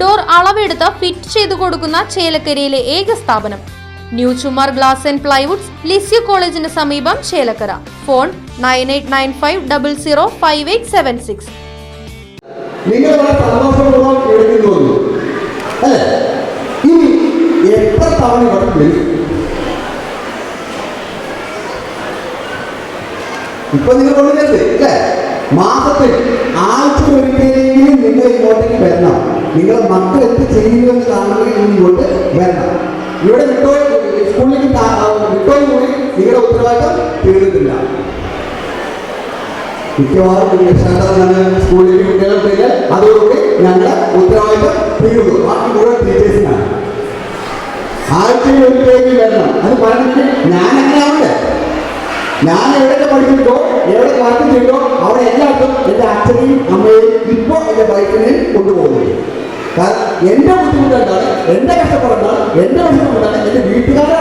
Door അളവെടുത്ത് fit ചെയ്തു കൊടുക്കുന്ന ചേലക്കരയിലെ ഏക സ്ഥാപനം. New Chumar glass and plywoods Lisieux കോളേജിന് സമീപം Chelakkara. Phone nine eight nine five double zero five eight seven six. എത്ര തവണ ഇപ്പൊ നിങ്ങൾ കൊണ്ടുവരുന്നത് അല്ലേ? മാസത്തിൽ ആഴ്ച ഒരിക്കലെങ്കിലും നിങ്ങൾ ഇങ്ങോട്ടേക്ക് വരണം. നിങ്ങളെ മക്കൾ എന്ത് ചെയ്യുന്നുവെന്ന് കാണണമെങ്കിൽ ഇങ്ങോട്ട് വരണം. ഇവിടെ വിട്ടോ സ്കൂളിലേക്ക് വിട്ടോയും കൂടി നിങ്ങളുടെ ഉത്തരവാദിത്തം തീർന്നിട്ടില്ല. മിക്കവാറും ഒരു രക്ഷാകർത്താവാണ് സ്കൂളിൽ കുട്ടികളുണ്ടെങ്കിൽ അതോടുകൂടി ഞങ്ങളുടെ ഉത്തരവാദിത്തം തീരുന്നു. ബാക്കി മുഴുവൻ ടീച്ചേഴ്സിനാണ് ആഴ്ചയിൽ ഒരിക്കലേക്ക് വരണം. അത് പറഞ്ഞിട്ട് ഞാൻ ആവണ്ടേ ഞാൻ എവിടെയൊക്കെ പഠിച്ചിട്ടോ എവിടെ വർക്ക് ചെയ്തോ അവിടെ എല്ലാവർക്കും എന്റെ അച്ഛനെയും അമ്മയെയും ഇപ്പോൾ എന്റെ വൈഫിനെയും കൊണ്ടുപോകുന്നത് കാരണം എന്റെ ബുദ്ധിമുട്ട് എന്താണ്? എന്റെ കഷ്ടപ്പാടെന്താണ് എന്റെ വിഷമം എന്താണ്? എന്റെ വീട്ടുകാരെ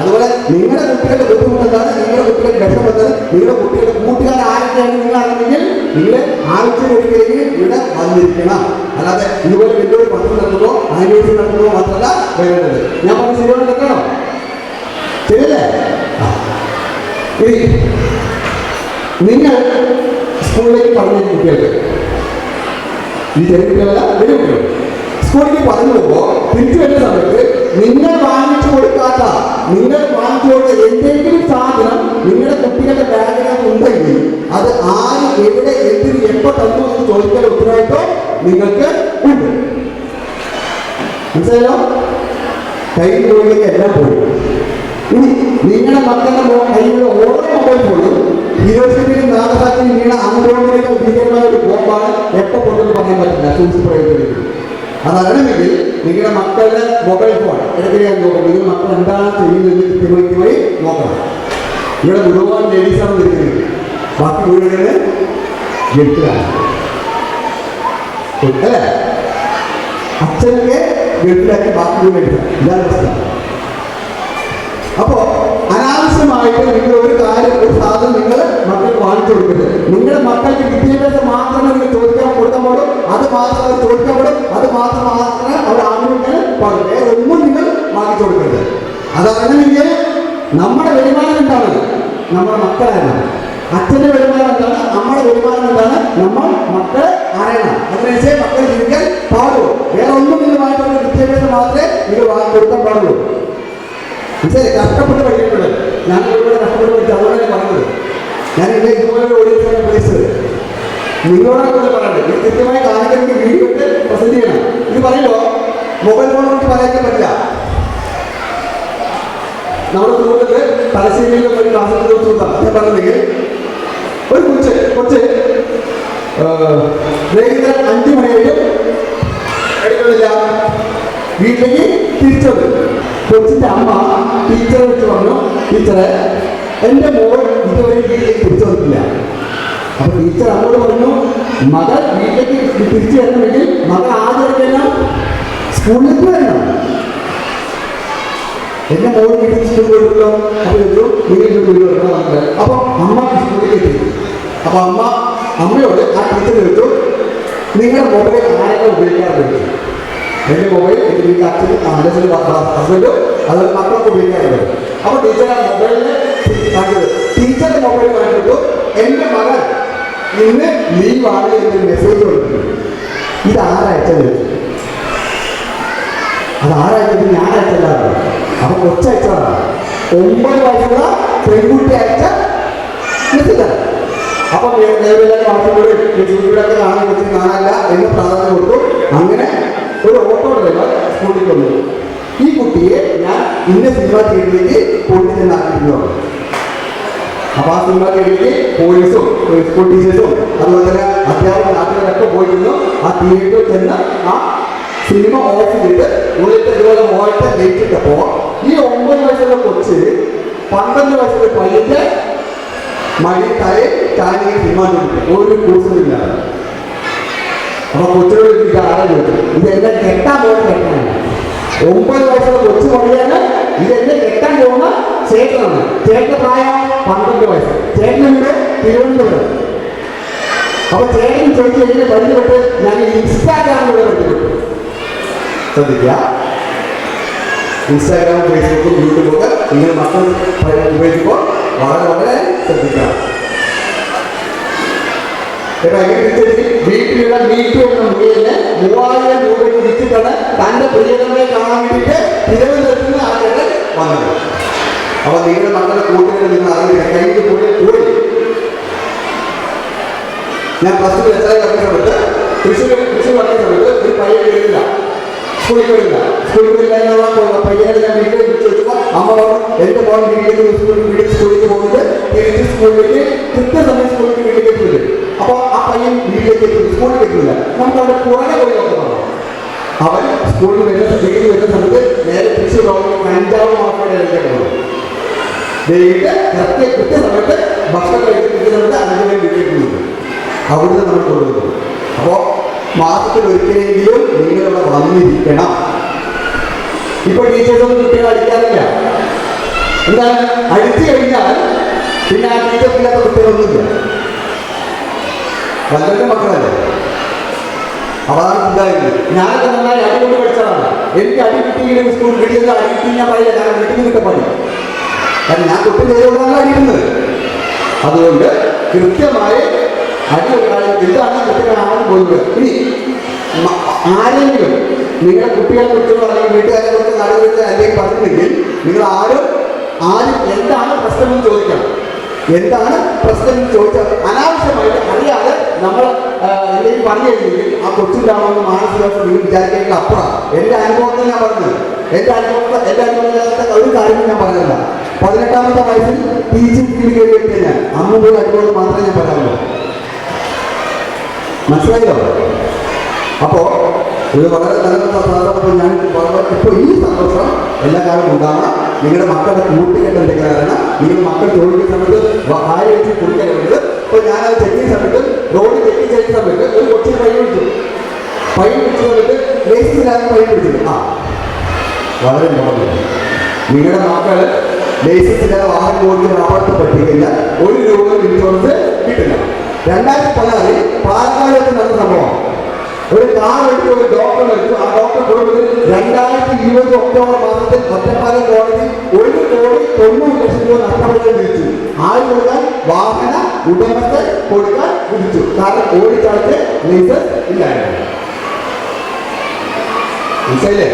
അതുപോലെ നിങ്ങളുടെ കുട്ടികളുടെ ബുദ്ധിമുട്ട് എന്താണ്? നിങ്ങളുടെ കുട്ടികളുടെ വിഷമം എന്താണ്? നിങ്ങളുടെ കുട്ടികളുടെ കൂട്ടുകാരാരൊക്കെയാണ് നിങ്ങളാണെങ്കിൽ നിങ്ങൾ ആഴ്ചയിൽ ഇവിടെ വന്നിരിക്കണം. അല്ലാതെ ഇതുപോലെ വലിയൊരു പഠനം നടത്തുന്നതോ അന്വേഷണം നടത്തുന്നതോ മാത്രമല്ല വേണ്ടത്. ഞാൻ പറഞ്ഞ ശരിയാണ് നിൽക്കണം ശരിയല്ലേ? നിങ്ങൾ സ്കൂളിലേക്ക് പറഞ്ഞ കുട്ടികൾക്ക് ഈ ചെറിയ കുട്ടികളല്ല വലിയ കുട്ടികൾ സ്കൂളിലേക്ക് പറഞ്ഞു പോകുമ്പോൾ തിരിച്ചു വരുന്ന സമയത്ത് നിങ്ങൾ വാങ്ങിച്ചു കൊടുക്കാത്ത നിങ്ങൾ വാങ്ങിച്ചു കൊടുത്ത എന്തെങ്കിലും സാധനം നിങ്ങളുടെ കുട്ടികളുടെ ബാഗിനകത്ത് ഉണ്ടെങ്കിൽ അത് ആര് എവിടെ എന്തിന് എപ്പോൾ തന്നു എന്ന് ചോദിക്കാൻ ഉത്തരവാദിത്വം നിങ്ങൾക്ക് ഉണ്ട്. മനസ്സിലായോ? കയ്യിൽ എല്ലാം പോയി. ഇനി നിങ്ങളുടെ മക്കളുടെ മോ- കയ്യിലുള്ള ഓരോ മൊബൈൽ ഫോണും ഹിരോഷിമയിലും നാഗസാക്കിയും വീണ അൺബോണ്ടിലേക്ക് ഭീകരമായ ഒരു ബോംബാണ് എപ്പോൾ കൊണ്ടെന്ന് പറയാൻ പറ്റില്ല സൂക്ഷിച്ച് പ്രയോഗിക്കുന്നത് അതറിയണമെങ്കിൽ നിങ്ങളുടെ മക്കളുടെ മൊബൈൽ ഫോൺ ഇടയ്ക്കിടെ നോക്കണം നിങ്ങൾ മക്കൾ എന്താണ് ചെയ്യുന്നത് കൃത്യമായി നോക്കണം. ഇവിടെ മുഴുവൻ ലേഡീസാണ് നിൽക്കുന്നത്. ബാക്കി മുഴുവൻ ഗൾഫിലാണ്. അല്ലേ? അച്ഛനൊക്കെ ഗൾഫിലാക്കി ബാക്കി മുഴുവൻ എടുക്കാം. ഇതാണ് പ്രശ്നം. അപ്പോ അനാവശ്യമായിട്ട് നിങ്ങൾ ഒരു കാര്യം ഒരു സാധനം നിങ്ങൾ മക്കൾക്ക് വാങ്ങിച്ചു കൊടുക്കരുത്. നിങ്ങളുടെ മക്കൾക്ക് വിദ്യാഭ്യാസം മാത്രമേ നിങ്ങൾ ചോദിക്കാൻ കൊടുക്കാൻ പാടും അത് മാത്രം അവർ ചോദിക്കാൻ പാടും അത് മാത്രം മാത്രമേ അവർ ആഗ്രഹിക്കാൻ പാടും ഒന്നും നിങ്ങൾ വാങ്ങിച്ചു കൊടുക്കരുത്. അതറിയണമെങ്കിൽ നമ്മുടെ വരുമാനം എന്താണ്? നമ്മുടെ മക്കളാണ്. അച്ഛന്റെ വരുമാനം എന്താണ്? നമ്മുടെ വരുമാനം എന്താണ്? നമ്മൾ മക്കളെ അറിയണം. അതിനനുസരിച്ച് മക്കൾ ജീവിക്കാൻ പാടുള്ളൂ. വേറെ ഒന്നും നിങ്ങൾ വാങ്ങിച്ചു വിദ്യാഭ്യാസം മാത്രമേ നിങ്ങൾ വാങ്ങിച്ചു കൊടുക്കാൻ പാടുള്ളൂ. മനസ്സിലായി കഷ്ടപ്പെട്ട് പഠിക്കുന്നത് ഞാൻ ഒരുപാട് കഷ്ടപ്പെട്ട് പഠിച്ചു അതുകൊണ്ടാണ് പറഞ്ഞത്. ഞാൻ എന്നെ ഇതുപോലെ ഓഡിയൻസാണ് ഉദ്ദേശിച്ചത്. നിങ്ങളോടാണ് കൂടുതൽ പറയുന്നത് ഇത് കൃത്യമായി കാണിക്കണമെങ്കിൽ വീഡിയോ പ്രസന്റ് ചെയ്യണം ഇത് പറയുമ്പോൾ മൊബൈൽ ഫോൺ കൊണ്ട് പറയാൻ പറ്റില്ല. നമ്മുടെ സുഹൃത്തുക്ക് തലശ്ശേരിയിൽ ഒരു ക്ലാസ് സുഹൃത്താണ്. ഞാൻ പറഞ്ഞെങ്കിൽ ഒരു കൊച്ച് കൊച്ച് വൈകുന്നേരം അഞ്ചു മണിയായിട്ടും എടുക്കുന്നില്ല. വീട്ടിലേക്ക് തിരിച്ചു വന്നു കൊച്ചിന്റെ അമ്മ ടീച്ചറെ വിളിച്ച് പറഞ്ഞു ടീച്ചറെ എന്റെ മോൾ ഇതുവരെ വീട്ടിലേക്ക് തിരിച്ചു വന്നിട്ടില്ല അപ്പൊ ടീച്ചർ അങ്ങോട്ട് പറഞ്ഞു മകൾ വീട്ടിലേക്ക് തിരിച്ചു വരണമെങ്കിൽ മകൾ ആദ്യം സ്കൂളിലേക്ക് വരണം എന്റെ മോൾ വീട്ടിൽ അപ്പൊ ചോദിച്ചു നിങ്ങൾ സ്കൂളിൽ വരണം അപ്പൊ അമ്മ സ്കൂളിലേക്ക് എത്തി. അപ്പൊ അമ്മ അമ്മയോട് ആ ടീച്ചർ എടുത്തു നിങ്ങളുടെ മോളെ ആരെങ്കിലും ഉപയോഗിക്കാറുണ്ട്? എന്റെ മൊബൈൽ എന്റെ വീട്ടിൽ അച്ഛനും അച്ഛനും ഹസ്ബൻഡും അതുപോലെ മക്കളൊക്കെ ഉപയോഗിക്കാറുണ്ട് അപ്പോൾ ടീച്ചർ ആ മൊബൈലിൽ കാണിച്ചത് ടീച്ചറുടെ മൊബൈൽ കാണിച്ചിട്ടു എന്റെ മകൻ ഇന്ന് ലീവാണ് എന്ന് മെസ്സേജ് കൊടുക്കുന്നു ഇത് ആരയച്ചത് അത് ആരയച്ചത് ഞാൻ അയച്ചതാണ് അപ്പൊ കൊച്ചയച്ചതാണ് ഒമ്പത് വയസ്സുള്ള പെൺകുട്ടി അയച്ച മെസ്സേജാണ് അപ്പൊ നേരെല്ലാം വാട്സപ്പിലൂടെ യൂട്യൂബിലൊക്കെ കാണാൻ വെച്ച് കാണാനില്ല എന്ന് പ്രാധാന്യം കൊടുത്തു. അങ്ങനെ ഒരു ഓട്ടോ ഡ്രൈവർ സ്കൂളിൽ വന്നു. ഈ കുട്ടിയെ ഞാൻ ഇന്ന സിനിമ തിയേറ്ററിലേക്ക് കൊണ്ടുചെന്നാക്കിയിരുന്നു. അപ്പൊ ആ സിനിമ തിയേറ്ററിലേക്ക് പോലീസും സ്കൂൾ ടീച്ചേഴ്സും അതുപോലെ തന്നെ അധ്യാപക നാട്ടുകാരൊക്കെ പോയിരുന്നു. ആ തിയേറ്ററിൽ ചെന്ന് ആ സിനിമ ഓഫ് ചെയ്തിട്ട് ഉള്ളിട്ട് ഇതുപോലെ ഓട്ട ലയിച്ചിട്ടപ്പോ ഈ ഒമ്പത് വയസ്സുള്ള കൊച്ച് പന്ത്രണ്ട് വയസ്സുള്ള പയ്യന്റെ മഴ തലയിൽ ചാടി സിനിമ ഒരു കൂസലില്ല അപ്പൊ കൊച്ചിനോട് ഇത് ആരാ ചോദിച്ചു ഇത് എന്നെ കെട്ടാൻ പോകുന്ന കെട്ടാണ് ഒമ്പത് വയസ്സുള്ള കൊച്ചു മടിയാണ് ഇത് എന്നെ കെട്ടാൻ പോകുന്ന ചേട്ടനാണ്. ചേട്ടന്റെ പ്രായം പന്ത്രണ്ട് വയസ്സ്. ചേട്ടനുണ്ട് തിരുവനന്തപുരം. അപ്പൊ ചേട്ടൻ ചോദിച്ചു എന്നെ പരിചയപ്പെട്ട് ഞാൻ ഇൻസ്റ്റാഗ്രാമിലൂടെ പരിചയപ്പെട്ടു ശ്രദ്ധിക്കുക. ഇൻസ്റ്റാഗ്രാം ഫേസ്ബുക്കും യൂട്യൂബൊക്കെ നിങ്ങൾ മക്കൾ ഉപയോഗിക്കുമ്പോൾ വളരെ വളരെ ശ്രദ്ധിക്കണം. തിരിച്ചെത്തി വീട്ടിലുള്ള മീറ്റു എന്ന മുറിയിൽ മൂവായിരം രൂപയ്ക്ക് വിറ്റിട്ടാണ് തന്റെ പ്രിയതമയെ കാണാൻ വേണ്ടിയിട്ട് തിരുവനന്തപുരത്ത് നിന്ന് ആളുകൾ വന്നത്. അപ്പൊ നിങ്ങളുടെ മക്കളെ കൂട്ടുകാരെ നിങ്ങൾ അറിയില്ല കഴിഞ്ഞ പോയി കൂടി ഞാൻ പ്ലസ് ടു പഠിച്ച സമയത്ത് തൃശ്ശൂർ തൃശ്ശൂർ പഠിച്ച ഒരു സ്കൂളിൽ വരില്ല എന്നുള്ള പയ്യനെ വീട്ടിൽ വിളിച്ചു വെച്ചപ്പോൾ അമ്മ പറഞ്ഞു എന്റെ മോൻ വീട്ടിലേക്ക് വീട്ടിൽ സ്കൂളിലേക്ക് പോകുന്നത് തിരിച്ച് സ്കൂളിലേക്ക് കൃത്യസമയം സ്കൂളിലേക്ക് വീട്ടിലേക്ക് എത്തുന്നത് അപ്പോൾ ആ പയ്യൻ വീട്ടിലേക്ക് എത്തുന്നു സ്കൂളിലേക്ക് എത്തുന്നില്ല നമുക്ക് അവിടെ പുറകെ പോയി നോക്കണം അവൻ സ്കൂളിൽ വരുന്ന വീട്ടിൽ വരുന്ന സമയത്ത് നേരെ തൃശ്ശൂർ റോഡിൽ കഞ്ചാവ് മാത്രമേ കഴിക്കുന്നത് ദൈവത്തെ കൃത്യ കൃത്യസമയത്ത് ഭക്ഷണം കഴിക്കുന്ന സമയത്ത് അനുഭവം വീട്ടിലേക്ക് അവിടുന്ന് നമ്മൾ കൊണ്ടുവരുന്നു. അപ്പോൾ മാസത്തിൽ ഒരിക്കലെങ്കിലും നിങ്ങളിവിടെ വന്നിരിക്കണം. ഇപ്പൊ ടീച്ചേഴ്സൊന്നും കുട്ടികളെ അടിക്കാറില്ല. എന്താണ്? അടിച്ചു കഴിഞ്ഞാൽ പിന്നെ ആ ടീച്ചർക്കില്ലാത്ത കുട്ടികളൊന്നുമില്ല. വല്ലവരുടെ മക്കളല്ലേ? അതാണ് ഉണ്ടായിരുന്നത് ഞാനൊക്കെ നന്നായി അടികൊണ്ട് പഠിച്ചതാണ്. എനിക്ക് അടി കിട്ടിയെങ്കിലും സ്കൂൾ കിട്ടിയത് അടി കിട്ടി ഞാൻ പറയില്ല. ഞാൻ വീട്ടിൽ നിന്ന് കിട്ടപ്പണി കാരണം ഞാൻ കുട്ടി ചെയ്തുകൊണ്ടാണ് അടിയുന്നത് അതുകൊണ്ട് കൃത്യമായി അടി എന്താണ് കൃത്യമാണെന്ന് പോകുന്നത് ഇനി ആരെങ്കിലും നിങ്ങളുടെ കുട്ടികളെ കുറിച്ച് അല്ലെങ്കിൽ വീട്ടുകാരെ കുറിച്ച് നാട് കുറിച്ചോ അല്ലെങ്കിൽ പറഞ്ഞില്ലെങ്കിൽ നിങ്ങൾ ആരും ആരും എന്താണ് പ്രശ്നമെന്ന് ചോദിക്കണം എന്താണ് പ്രശ്നം ചോദിച്ചാൽ അനാവശ്യമായിട്ട് അറിയാതെ നമ്മൾ എന്തെങ്കിലും പറഞ്ഞു കഴിഞ്ഞെങ്കിൽ ആ കൊച്ചുണ്ടാവുന്ന മാനസികാവസ്ഥ നിങ്ങൾ വിചാരിക്കേണ്ട അപ്പുറം. എന്റെ അനുഭവത്തിൽ ഞാൻ പറഞ്ഞത്. എന്റെ അനുഭവത്തിൽ എന്റെ അനുഭവത്തിനകത്ത് ഒരു കാര്യം ഞാൻ പറഞ്ഞില്ല. പതിനെട്ടാമത്തെ വയസ്സിൽ ടീച്ചിങ് ഫീൽഡ് കയറി ഞാൻ. പോയി അനുഭവം മാത്രമേ ഞാൻ പറയാനുള്ളൂ മനസ്സിലായല്ലോ? അപ്പോ ഇത് വളരെ നല്ല സന്ദർഭം ഞാൻ ഇപ്പോൾ ഈ സന്തോഷം എല്ലാ കാലവും ഉണ്ടാകണം നിങ്ങളുടെ മക്കളെ കൂട്ടുകെട്ടിന്റെ കാരണം നിങ്ങളുടെ മക്കൾ ചോദിക്കുന്ന സമയത്ത് ഭാര്യ വെച്ച് കുടിക്കരുത് ഇപ്പോൾ ഞാനത് ചെക്കിയ സമയത്ത് റോഡ് ചെക്കി ചെയ്യുന്ന സമയത്ത് ഒരു കൊച്ചിന് പൈ പിടിച്ചു പൈ പിടിച്ച സമയത്ത് ലേസിലാകും പൈ പിടിച്ചത് ആ വളരെ ഇമ്പോർട്ടന്റ് നിങ്ങളുടെ മക്കൾ ലൈസൻസില്ലാതെ വാഹനം ഓടിക്കുന്ന അപകടത്തിൽ പറ്റിയില്ല ഒരു രൂപ ഇൻഷുറൻസ് കിട്ടില്ല. രണ്ടായിരത്തി പതിനാറിൽ പാലക്കാട് വെച്ച് നടന്ന ഒരു കാർ എടുത്ത് ഒരു ഡോക്ടർ എടുത്തു. ആ ഡോക്ടർ കൊടുത്തത് രണ്ടായിരത്തി ഇരുപത് ഒക്ടോബർ മാസത്തിൽ ഒറ്റപ്പാലം കോടതി ഒരു കോടി തൊണ്ണൂറ് ലക്ഷം രൂപ നഷ്ടപരിഹാരം വിധിച്ചു ആര് കൊടുക്കാൻ? വാഹന ഉടമസ്ഥൻ കൊടുക്കാൻ വിധിച്ചു. കാരണം ലൈസൻസ് ഇല്ലായിരുന്നു. മനസ്സിലായില്ലേ?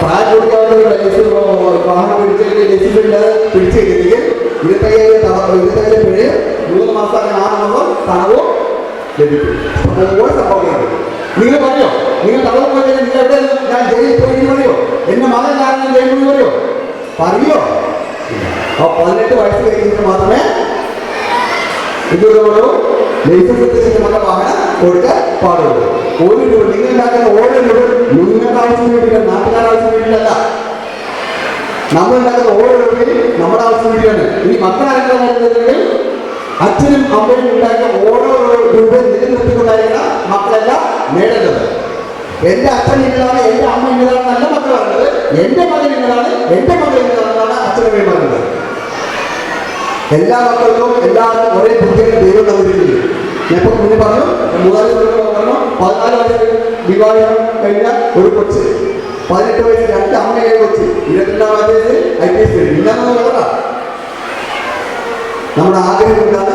പ്രായം കൊടുക്കാവുന്ന ലൈസൻസ് വാഹനം പിടിച്ചിട്ട് ലൈസൻസ് ഇല്ലാതെ പിടിച്ചു ഇരുപത്തയ്യായിരം ഇരുപത്തയ്യായിരം പിഴയും. മൂന്ന് മാസം ആറ് മാസം തണവും നിങ്ങൾ പറയോ? നിങ്ങൾ തടവ് പോയി നിങ്ങൾ ഞാൻ ജയിലിൽ പോയി പറയോ? എന്റെ മകൻ കാരണം ജയിലിൽ പറയോ? പറയോ? ആ പതിനെട്ട് വയസ്സ് കഴിഞ്ഞിട്ട് മാത്രമേ വാഹനം കൊടുക്കാൻ പാടുള്ളൂ. ഒരു രൂപ ഓരോ രൂപ നിങ്ങളുടെ ആവശ്യം വേണ്ടിയില്ല നാട്ടുകാർ ആവശ്യം വേണ്ടിയിട്ടല്ല നമ്മൾ ഉണ്ടാക്കുന്ന ഓരോ രൂപയും നമ്മുടെ ആവശ്യം വേണ്ടിയാണ് ഇനി മക്കളായിട്ടുള്ള അച്ഛനും അമ്മയും ഉണ്ടാക്കിയ ഓരോ രൂപയും നിലനിർത്തിക്കൊണ്ടായിരിക്കണം മക്കളെല്ലാം നേടേണ്ടത്. എന്റെ അച്ഛൻ ഇന്നതാണ് എന്റെ അമ്മ ഇന്നതാണെന്നല്ല മക്കൾ പറഞ്ഞത്. എന്റെ മകൻ ഇന്നതാണ് എന്റെ മകൻ ഇന്നതാണെന്നാണ് അച്ഛനമ്മയും പറഞ്ഞത്. എല്ലാ മക്കൾക്കും എല്ലാവർക്കും ഒരേ ബുദ്ധികൾ ദൈവം തന്നിരിക്കുന്നു ഞാൻ ഇപ്പം മുന്നേ പറഞ്ഞു മൂന്നാൽ പറഞ്ഞു പതിനാല് വയസ്സിൽ വിവാഹം കഴിഞ്ഞ ഒരു കൊച്ച് പതിനെട്ട് വയസ്സ് രണ്ട് അമ്മയെ കൊച്ച് ഇരുപത്തിരണ്ടാം വയസ്സ് ഐ പി എസ് ഇന്നാന്ന് നമ്മുടെ ആഗ്രഹം എന്താണ്?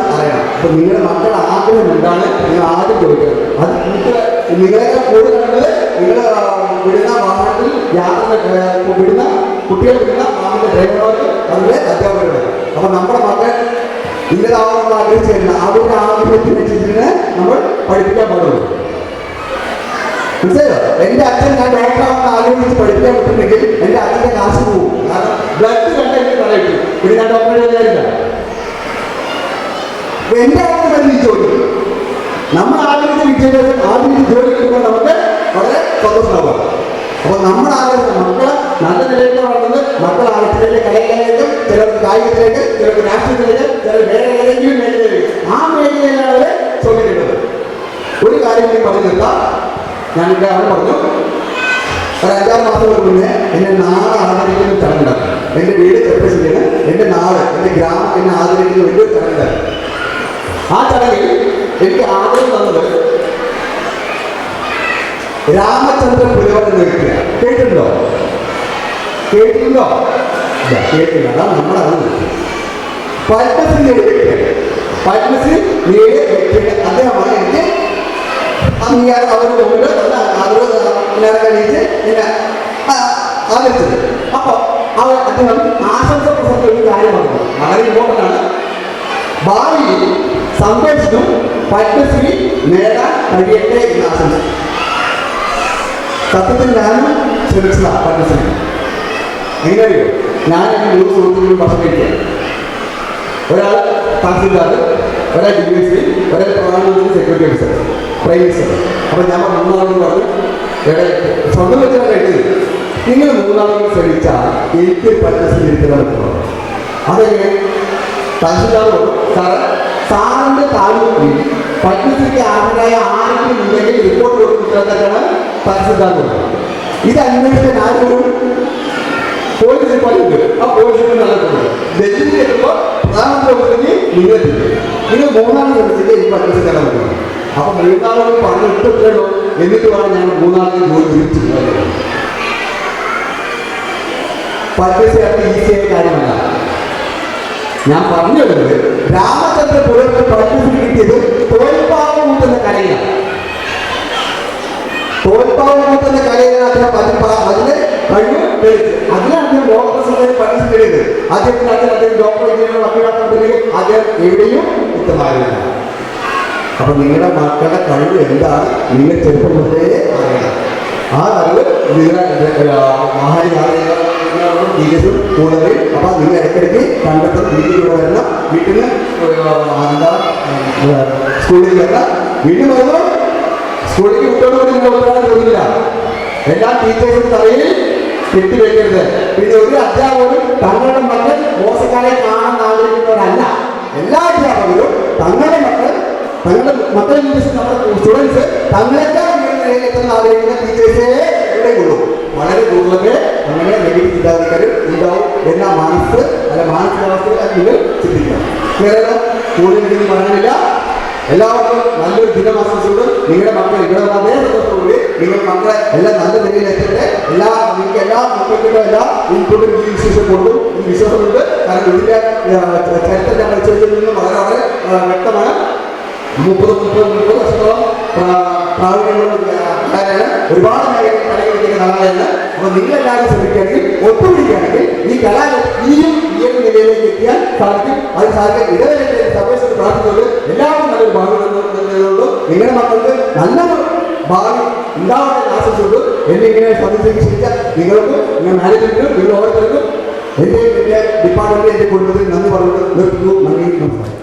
അപ്പൊ നിങ്ങളുടെ മക്കളുടെ ആഗ്രഹം എന്താണ്? നിങ്ങൾ ആദ്യം ചോദിക്കണം. അത് നിങ്ങൾക്ക് നിങ്ങളെ കൂടുതൽ കണ്ടത് നിങ്ങൾ വിടുന്ന വാഹനത്തിൽ യാത്ര വിടുന്ന കുട്ടികൾ വിടുന്ന വാഹനത്തിന്റെ ഡ്രൈവർമാർക്ക് അതിലെ അധ്യാപകരുടെ. അപ്പൊ നമ്മുടെ മക്കൾ ഇന്നതാവണമെന്ന് ആഗ്രഹിച്ചില്ല അവരുടെ ആഗ്രഹത്തിനനുസരിച്ച് നമ്മൾ പഠിപ്പിക്കാൻ പാടുള്ളൂ മനസ്സിലായോ? എന്റെ അച്ഛൻ ഞാൻ ഡോക്ടറാണെന്ന് ആഗ്രഹിച്ച് പഠിപ്പിക്കാൻ പറ്റുന്നെങ്കിൽ എന്റെ അച്ഛന്റെ കാശ് പോകും കാരണം ബ്ലഡ് കണ്ടെങ്കിൽ പറയട്ടു. പിന്നെ ഞാൻ ഡോക്ടറെ വിചാരില്ല അപ്പൊ എന്റെ ആഗ്രഹം ചോദിക്കും നമ്മൾ ആഗ്രഹിച്ച വിദ്യാഭ്യാസം ആഗ്രഹിച്ച ജോലി കിട്ടുമ്പോൾ നമുക്ക് വളരെ സന്തോഷമാവാം അപ്പോൾ നമ്മൾ ആഗ്രഹിച്ച മക്കളെ നല്ല നിലയിൽ വളർന്നത് മക്കൾ ആഗ്രഹത്തിലേക്ക് കലയിലേക്കും ചിലർക്ക് കായികത്തിലേക്ക് ചിലർക്ക് രാഷ്ട്രീയത്തിലേക്ക് ചിലർ വേറെ ഏതെങ്കിലും മേഖലയിലേക്ക്. ആ മേഖലയിലാണ് അവരെ ശ്രമിക്കേണ്ടത്. ഒരു കാര്യം കൂടി പറഞ്ഞു നിർത്താം. ഞാൻ അവിടെ പറഞ്ഞു. ഒരു അഞ്ചാറ് മാസങ്ങൾക്ക് മുന്നേ എന്നെ നാട് ആദരിക്കുന്ന ചടങ്ങുണ്ടാക്കും എന്റെ വീട് ചെറുപ്പശ്ശേരിയാണ്. എന്റെ നാട് എന്റെ ഗ്രാമം എന്നെ ആദരിക്കുന്ന വലിയൊരു ചടങ്ങുണ്ടാക്കും ആ ചടങ്ങിൽ എനിക്ക് ആദ്യം തന്നത് രാമചന്ദ്രൻ പുലവൻ എന്ന വ്യക്തിയാണ് കേട്ടിട്ടുണ്ടോ? കേട്ടിട്ടുണ്ടോ? കേട്ടില്ല. അതാണ് നമ്മളതാണ് പത്മശ്രീ നേടിയ വ്യക്തിയാണ് പത്മശ്രീ നേടിയ വ്യക്തിയാണ്? അദ്ദേഹമാണ് എനിക്ക് അംഗീകാരം അവരുടെ മുമ്പിൽ നല്ല ആദരവ് കഴിച്ച് എന്നെ ആദരിച്ചത്. അപ്പോൾ അവർ അദ്ദേഹം ആശംസ പ്രസംഗത്തിൽ ഒരു കാര്യമാണ് വളരെ ഇമ്പോർട്ടന്റ് ആണ്. ഭാവിയിൽ സന്തോഷിച്ചും പത്മശ്രീ നേടാൻ കഴിയട്ടെ എന്ന് ആശംസിച്ചു സത്യത്തിൽ ഞാനും ശ്രമിച്ചതാണ് പത്മശ്രീ എങ്ങനെയോ ഞാൻ എന്റെ മൂന്ന് സുഹൃത്തുക്കളും ഭക്ഷണം കഴിക്കുക ഒരാൾ തഹസിൽദാർ ഒരാൾ ഡി എസ് ഒരാൾ പ്രധാനമന്ത്രി സെക്യൂരിറ്റി ഓഫീസർ പ്രൈം മിനിസ്റ്റർ. അപ്പോൾ ഞാൻ മൂന്നാളെന്ന് പറഞ്ഞു ഇവിടെ സ്വന്തം വെച്ചാൽ കഴിച്ചത്. നിങ്ങൾ മൂന്നാളുകൾ ശ്രമിച്ചാൽ എനിക്ക് പത്മശ്രീ എടുക്കാൻ അതെങ്ങനെ? തഹസിൽദാർ സാറ് സാറ് താലൂക്കിൽ പത്മശ്രീക്ക് ആരുടെ ആരെങ്കിലും ഉണ്ടെങ്കിൽ റിപ്പോർട്ട് കൊടുക്കുന്നതാണ് തഹസിൽദാർ ഇത് അന്വേഷിക്കാൻ ആരും പോലീസ് ഡിപ്പാർട്ട്മെന്റ് ആ പോലീസ് നടക്കുന്നത് ഡൽഹിയിൽ എത്തുമ്പോൾ പ്രധാനമന്ത്രി ഓഫീസിലേക്ക് നിങ്ങൾ നിങ്ങൾ മൂന്നാം ദിവസത്തിന്റെ ഈ തരാൻ പറ്റും അപ്പൊ മൂന്നാളുകൾ എന്നിട്ട് വേണം ഞാൻ മൂന്നാളിൽ ജോലി തിരിച്ചു. പോയത് പദ്ധതി അത്ര ഈസിയായ കാര്യമല്ല. ഞാൻ പറഞ്ഞു വരുന്നത് പുഴ പദ്ധതി കിട്ടിയത് തോൽപ്പാവ് കൂട്ടുന്ന കലയാണ് തോൽപ്പാവ് കൂട്ടുന്ന കലയിലാണ് അദ്ദേഹം അതിന് അതിന് കഴിവ് അതിനാണ് അദ്ദേഹം ലോകപ്രസിദ്ധ പഠിച്ചു നേടിയത് അദ്ദേഹത്തിന് അച്ഛൻ അദ്ദേഹം ഡോക്ടർ എഞ്ചിനീയർ വക്കീലാക്കുമ്പോഴേക്കും അദ്ദേഹം എവിടെയും ഉത്തമായിരുന്നില്ല അപ്പൊ നിങ്ങളുടെ മക്കളുടെ കഴിവ് എന്താണ്? നിങ്ങൾ ചെറുപ്പം മുതലേ അറിയണം. ആ അറിവ് നിങ്ങളുടെ ആഹാര ടീച്ചേഴ്സും കൂടുതൽ. അപ്പോൾ നിങ്ങൾ ഇടയ്ക്കിടയ്ക്ക് കണ്ടെത്തും. വീട്ടിലൂടെ വരണം വീട്ടിൽ എന്താ സ്കൂളിൽ വരണം വീട്ടിൽ വരുന്നു സ്കൂളിലേക്ക് കുട്ടികളോട് നിങ്ങൾ ഉത്തരവാദിത്തം തോന്നില്ല എല്ലാ ടീച്ചേഴ്സും തലയിൽ കെട്ടിവെക്കരുത് പിന്നെ ഒരു അധ്യാപകരും തങ്ങളുടെ മക്കൾ മോശക്കാരെ കാണാൻ ആഗ്രഹിക്കുന്നവരല്ല. എല്ലാ അധ്യാപകരും തങ്ങളുടെ മക്കൾ തങ്ങളുടെ മക്കളെ ഉദ്ദേശിച്ച് നമ്മുടെ സ്റ്റുഡൻസ് തങ്ങളെക്കാൾ നിലയിൽ ആഗ്രഹിക്കുന്ന ടീച്ചേഴ്സേ ഇവിടെ ഉള്ളൂ. വളരെ ദുർലഭേ അങ്ങനെ നെഗറ്റീവ് ചിന്താഗതിക്കാരും ഉണ്ടാവും എന്ന മനസ്സ് അല്ല മാനസികാവസ്ഥയിൽ നിങ്ങൾ ചിന്തിക്കണം കേരളം കൂടുതൽ പറയാനില്ല എല്ലാവർക്കും നല്ലൊരു ദിനം ആശംസിച്ചുകൊണ്ട് നിങ്ങളുടെ മക്കൾ ഇവിടെ വന്നേ സന്തോഷത്തോടുകൂടി നിങ്ങളുടെ മക്കളെ എല്ലാം നല്ല നിലയിൽ എത്തട്ടെ. എല്ലാ നിങ്ങൾക്ക് എല്ലാ മക്കൾക്കും എല്ലാ ഇൻപുട്ടും ഈ വിശ്വാസം കൊടുക്കും. ഈ വിശ്വാസമുണ്ട്. കാരണം ഇതിന്റെ ചരിത്രം ഞാൻ പരിശോധിച്ചതിൽ നിന്ന് വളരെ വളരെ വ്യക്തമാണ്. മുപ്പത് മുപ്പത് മുപ്പത് വർഷത്തോളം പ്രാ- പ്രാവീണ്യമുള്ള ഒരുപാട് മേഖലയിൽ കലകളിക്കുന്ന കലാകാരാണ് അപ്പൊ നിങ്ങളെല്ലാവരും ശ്രമിക്കുകയാണെങ്കിൽ ഒത്തുപിടിക്കുകയാണെങ്കിൽ ഈ കലാ ഇനിയും ഈയൊരു നിലയിലേക്ക് എത്തിയാൽ സാധിക്കും. അത് സാധിക്കാൻ ഇടവരെ സർവേശ്വരം പ്രാർത്ഥിച്ചുകൊണ്ട് എല്ലാവരും നല്ലൊരു ഭാവി നിങ്ങളുടെ മക്കൾക്ക് നല്ലൊരു ഭാവി ഉണ്ടാവട്ടെ എന്ന് ആശിച്ചുകൊണ്ട് എന്നെ ഇങ്ങനെ സന്ദർശിച്ച് ക്ഷണിച്ച നിങ്ങൾക്കും നിങ്ങൾ മാനേജ്മെന്റിനും നിങ്ങൾ ഓരോരുത്തർക്കും എന്റെ എന്റെ ഡിപ്പാർട്ട്മെന്റ് എന്റെ കുടുംബത്തിൽ നന്ദി പറഞ്ഞു നിർത്തുന്നു. നന്ദി. നമസ്കാരം.